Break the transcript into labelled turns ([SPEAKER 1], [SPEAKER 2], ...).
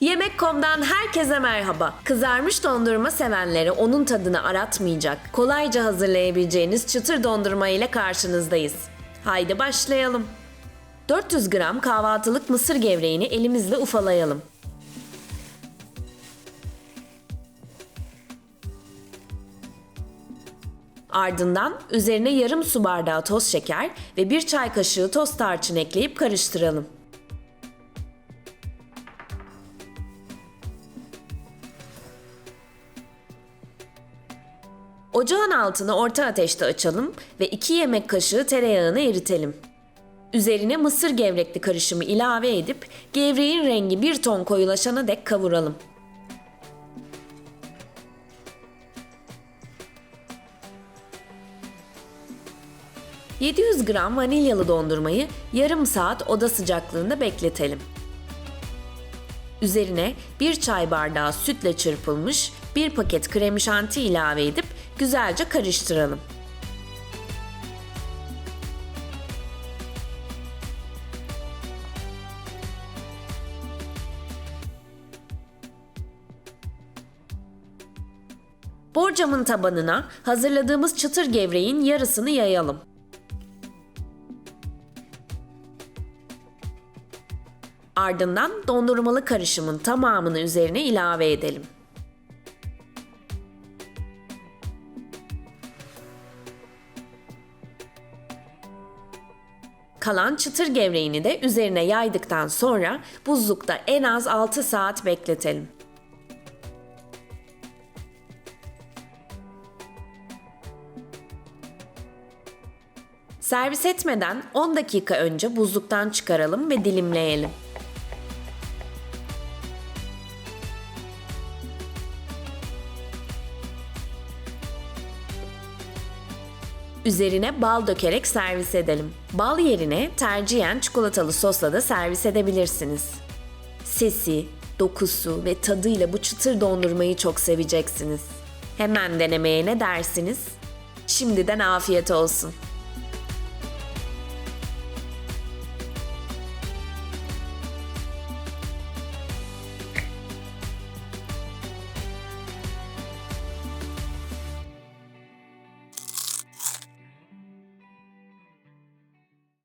[SPEAKER 1] Yemek.com'dan herkese merhaba. Kızarmış dondurma sevenleri onun tadını aratmayacak, kolayca hazırlayabileceğiniz çıtır dondurma ile karşınızdayız. Haydi başlayalım. 400 gram kahvaltılık mısır gevreğini elimizle ufalayalım. Ardından üzerine yarım su bardağı toz şeker ve bir çay kaşığı toz tarçın ekleyip karıştıralım. Ocağın altını orta ateşte açalım ve 2 yemek kaşığı tereyağını eritelim. Üzerine mısır gevrekli karışımı ilave edip gevreğin rengi bir ton koyulaşana dek kavuralım. ...700 gram vanilyalı dondurmayı yarım saat oda sıcaklığında bekletelim. Üzerine bir çay bardağı sütle çırpılmış bir paket krem şanti ilave edip güzelce karıştıralım. Borcamın tabanına hazırladığımız çıtır gevreğin yarısını yayalım. Ardından dondurmalı karışımın tamamını üzerine ilave edelim. Kalan çıtır gevreğini de üzerine yaydıktan sonra buzlukta en az 6 saat bekletelim. Servis etmeden 10 dakika önce buzluktan çıkaralım ve dilimleyelim. Üzerine bal dökerek servis edelim. Bal yerine tercihen çikolatalı sosla da servis edebilirsiniz. Sesi, dokusu ve tadıyla bu çıtır dondurmayı çok seveceksiniz. Hemen denemeye ne dersiniz? Şimdiden afiyet olsun.